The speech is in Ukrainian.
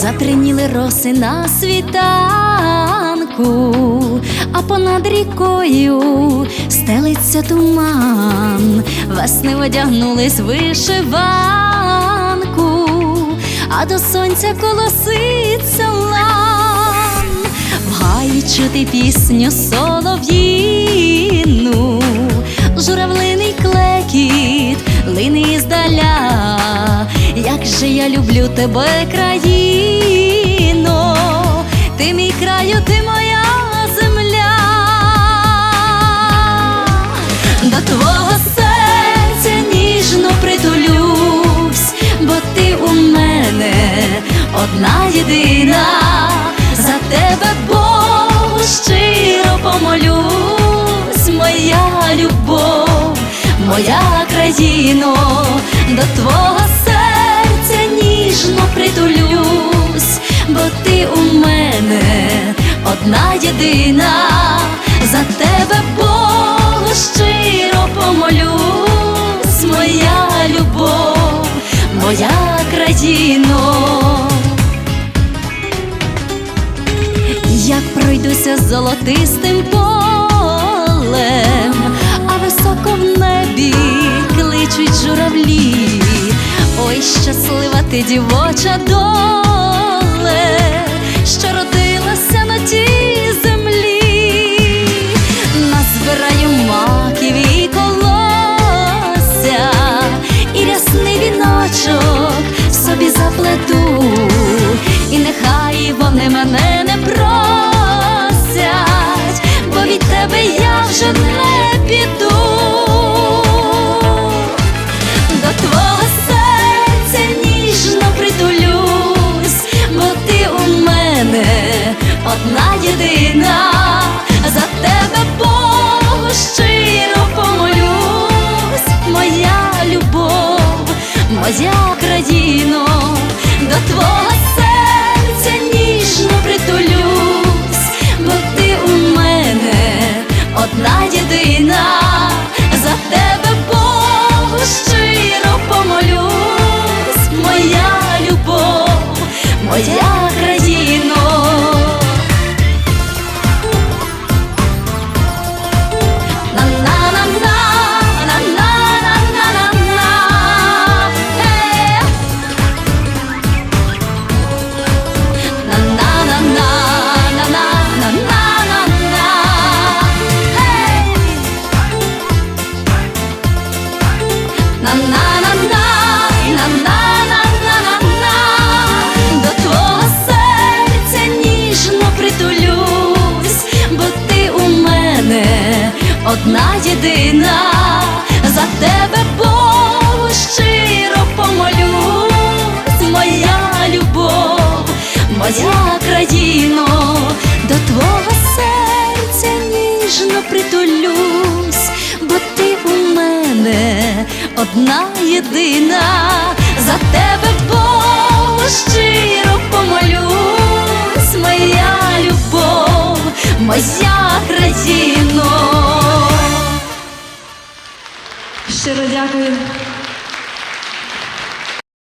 Триніли роси на світанку, а понад рікою стелиться туман, весни одягнулись вишиванку, а до сонця колоситься лан, в гаї чути пісню солов'їну, журавлиний клекіт, лини здаля, як же я люблю тебе, країно, ти мій краю, ти моя земля, до твого серця ніжно притулюсь, бо ти у мене одна єдина, за тебе Богу щиро помолюсь, моя любов, моя країно, до твого серця ніжно притулюсь, одна єдина, за тебе Богу щиро помолюсь, моя любов, моя країно. Як пройдуся золотистим полем, а високо в небі кличуть журавлі, ой, щаслива ти дівоча доле, і нехай вони мене не просять, бо від тебе я вже не піду. До твого серця ніжно притулюсь, бо ти у мене одна єдина, за тебе Богу щиро помолюсь, моя любов, моя країно, до твого ніжно одна єдина, за тебе Богу щиро помолюсь, моя любов, моя країно, до твого серця ніжно притулюсь, бо ти у мене одна єдина, за дякую.